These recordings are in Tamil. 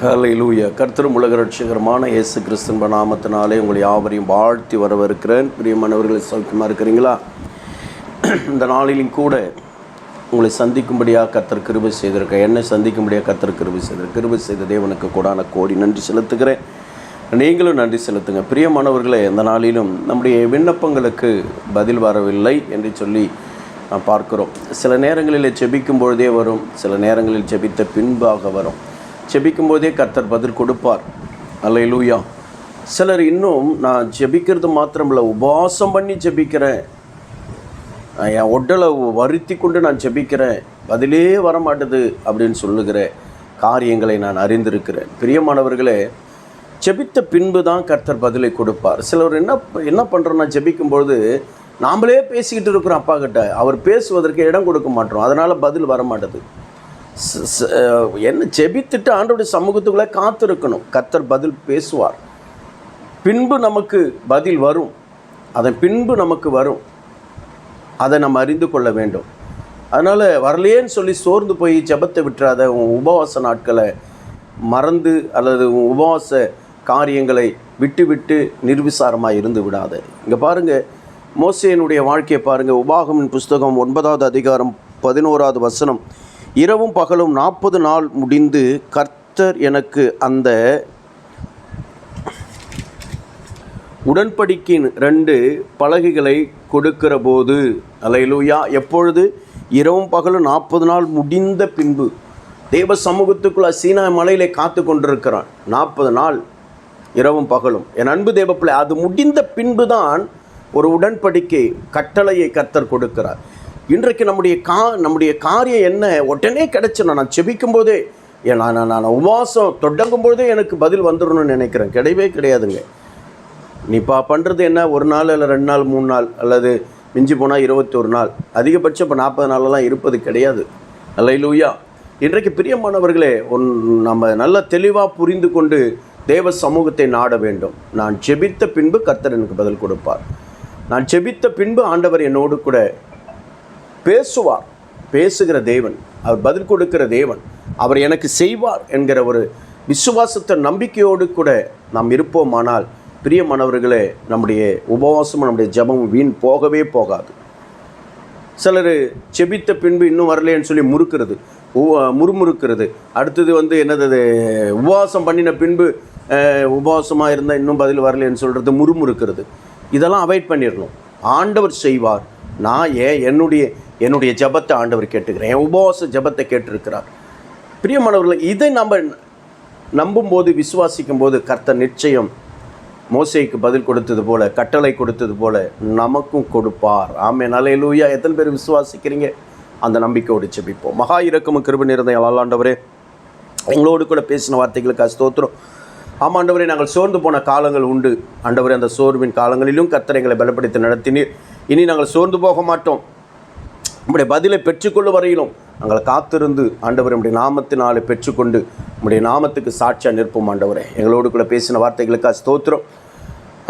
ஹalleluya கர்த்தரும் உலக ரட்சகரமான இயேசு கிறிஸ்தன் நாமத்தினாலே உங்களை யாவரையும் வாழ்த்தி வரவிருக்கிறேன் பிரியமானவர்களை சௌக்கியமாக இருக்கிறீங்களா? இந்த நாளிலும் கூட உங்களை சந்திக்கும்படியாக கத்தர் கிருபை செய்திருக்க என்னை சந்திக்கும்படியாக கத்தர் கிருபை செய்திருக்க கிருபை செய்த தேவனுக்கு கூடான கோடி நன்றி செலுத்துகிறேன். நீங்களும் நன்றி செலுத்துங்க. பிரியமானவர்களே இந்த நாளிலும் நம்முடைய விண்ணப்பங்களுக்கு பதில் வரவில்லை என்று சொல்லி நாம் பார்க்கிறோம். சில நேரங்களில் செபிக்கும் பொழுதே வரும் சில நேரங்களில் செபித்த பின்பாக வரும். ஜெபிக்கும் போதே கர்த்தர் பதில் கொடுப்பார். அல்லையிலூயா சிலர் இன்னும் நான் ஜெபிக்கிறது மாத்திரமில்ல உபவாசம் பண்ணி ஜெபிக்கிறேன். என் உடலை வருத்தி கொண்டு நான் ஜெபிக்கிறேன். பதிலே வரமாட்டது அப்படின்னு சொல்லுகிற காரியங்களை நான் அறிந்திருக்கிறேன். பிரியமானவர்களே ஜெபித்த பின்பு தான் கர்த்தர் பதிலை கொடுப்பார். சிலர் என்ன என்ன பண்ணுறோன்னா ஜெபிக்கும்பொழுது நாமளே பேசிக்கிட்டு இருக்கிறோம் அப்பா கிட்ட. அவர் பேசுவதற்கு இடம் கொடுக்க மாட்டோம். அதனால் பதில் வர மாட்டேது என்ன ஜெபித்துட்டு ஆண்டோடைய சமூகத்துக்குள்ளே காத்திருக்கணும். கத்தர் பதில் பேசுவார். பின்பு நமக்கு பதில் வரும். அதன் பின்பு நமக்கு வரும். அதை நம்ம அறிந்து கொள்ள வேண்டும். அதனால் வரலையேன்னு சொல்லி சோர்ந்து போய் ஜெபத்தை விட்டுறாத உன் உபவாச நாட்களை மறந்து அல்லது உன் உபவாச காரியங்களை விட்டு விட்டு நிர்விசாரமாக இருந்து விடாத. இங்கே பாருங்கள் மோசையனுடைய வாழ்க்கையை பாருங்கள் உபாகமின் புஸ்தகம் ஒன்பதாவது அதிகாரம் பதினோராவது வசனம். இரவும் பகலும் நாற்பது நாள் முடிந்து கர்த்தர் எனக்கு அந்த உடன்படிக்கையின் ரெண்டு பலகைகளை கொடுக்கிற போது அலையிலூயா எப்பொழுது? இரவும் பகலும் நாற்பது நாள் முடிந்த பின்பு தேவ சமூகத்துக்குள்ள சீனா மலையிலே காத்து கொண்டிருக்கிறான். நாற்பது நாள் இரவும் பகலும். என் அன்பு தேவப்பிள்ளை அது முடிந்த பின்பு தான் ஒரு உடன்படிக்கை கட்டளையை கர்த்தர் கொடுக்கிறார். இன்றைக்கு நம்முடைய கா நம்முடைய காரியம் என்ன? உடனே கிடைச்சிடும் நான் செபிக்கும் போதே நான் நான் உபவாசம் தொடங்கும் எனக்கு பதில் வந்துடணும்னு நினைக்கிறேன். கிடையவே கிடையாதுங்க. நீ பா பண்ணுறது என்ன? ஒரு நாள் இல்லை ரெண்டு நாள் மூணு நாள் அல்லது மிஞ்சி போனால் இருபத்தொரு நாள். அதிகபட்சம் இப்போ நாற்பது நாளெல்லாம் இருப்பது கிடையாது. அல்லையிலூயா இன்றைக்கு பிரியமானவர்களே ஒன் நம்ம நல்ல தெளிவாக புரிந்து கொண்டு தேவ சமூகத்தை நாட வேண்டும். நான் செபித்த பின்பு கர்த்தர் எனக்கு பதில் கொடுப்பார். நான் செபித்த பின்பு ஆண்டவர் என்னோடு கூட பேசுவார் பேசுகிற தேவன் அவர் பதில் கொடுக்கிற தேவன் அவர் எனக்கு செய்வார் என்கிற ஒரு விசுவாசத்தை நம்பிக்கையோடு கூட நாம் இருப்போமானால் பிரியமானவர்களே நம்முடைய உபவாசமும் நம்முடைய ஜெபமும் வீண் போகவே போகாது. சிலர் செபித்த பின்பு இன்னும் வரலையேன்னு சொல்லி முறுக்கிறது உ- முறுமுறுக்கிறது. அடுத்தது வந்து என்னது உபவாசம் பண்ணின பின்பு உபவாசமாக இருந்தால் இன்னும் பதில் வரலையேன்னு சொல்கிறது முறுமுறுக்கிறது. இதெல்லாம் அவாய்ட் பண்ணிடணும். ஆண்டவர் செய்வார். நான் ஏன் என்னுடைய என்னுடைய ஜெபத்தை ஆண்டவர் கேட்டுக்கிறேன் என் உபவாச ஜெபத்தை கேட்டிருக்கிறார். பிரியமானவர்கள் இதை நம்ம நம்பும்போது விசுவாசிக்கும் போது கர்த்தர் நிச்சயம் மோசைக்கு பதில் கொடுத்தது போல கட்டளை கொடுத்தது போல நமக்கும் கொடுப்பார். ஆமே நலையிலூயா எத்தனை பேர் விசுவாசிக்கிறீங்க? அந்த நம்பிக்கையோடு செபிப்போம் மகா இறக்கமும் கிருப நிறந்த ஆண்டவரே எங்களோடு கூட பேசின வார்த்தைகளுக்கு ஸ்தோத்திரம். ஆமாம் ஆண்டவரே நாங்கள் சோர்ந்து போன காலங்கள் உண்டு. ஆண்டவரே அந்த சோர்வின் காலங்களிலும் கர்த்தர் எங்களை பலப்படுத்தி நடத்தினீர். இனி நாங்கள் சோர்ந்து போக மாட்டோம். நம்முடைய பதிலை பெற்றுக்கொள்ளும் வரையிலும் நாங்கள் காத்திருந்து ஆண்டவர் நம்முடைய நாமத்தினாலே பெற்றுக்கொண்டு நம்முடைய நாமத்துக்கு சாட்சியாக நிற்போம் ஆண்டவரே. எங்களோடு கூட பேசின வார்த்தைகளுக்காக ஸ்தோத்திரம்.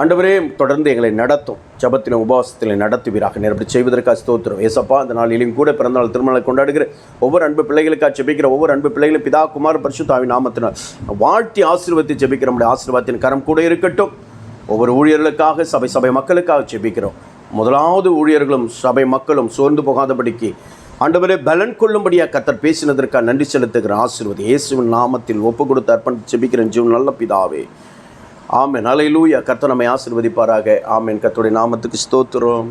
ஆண்டவரே தொடர்ந்து எங்களை நடத்தும். ஜபத்திலும் உபவாசத்திலும் நடத்துவீராக. நேரப்படி செய்வதற்காக ஸ்தோத்திரம். ஏசப்பா அந்த நாளிலும் கூட பிறந்தநாள் திருமணம் கொண்டாடுகிற ஒவ்வொரு அன்பு பிள்ளைகளுக்காக ஜெபிக்கிற ஒவ்வொரு அன்பு பிள்ளைகளும் பிதா குமார் பரிசுத்தாவின் நாமத்தினால் வாழ்த்தி ஆசீர்வத்தை ஜெபிக்கிற நம்முடைய ஆசீர்வாதத்தின் கரம் கூட இருக்கட்டும். ஒவ்வொரு ஊழியர்களுக்காக சபை சபை மக்களுக்காக ஜெபிக்கிறோம். முதலாவது ஊழியர்களும் சபை மக்களும் சோர்ந்து போகாதபடிக்கு ஆண்டவரே பலன் கொள்ளும்படியாக கத்தர் பேசினதற்காக நன்றி செலுத்துகிற ஆசீர்வது இயேசுவின் நாமத்தில் ஒப்பு கொடுத்து அர்ப்பணித்து செபிக்கிறேன். ஜீவன் நல்ல பிதாவே. ஆமேன். அலையிலூயா கத்தர் நம்மை ஆசீர்வதிப்பாராக. ஆமேன். கத்தோடைய நாமத்துக்கு ஸ்தோத்திரம்.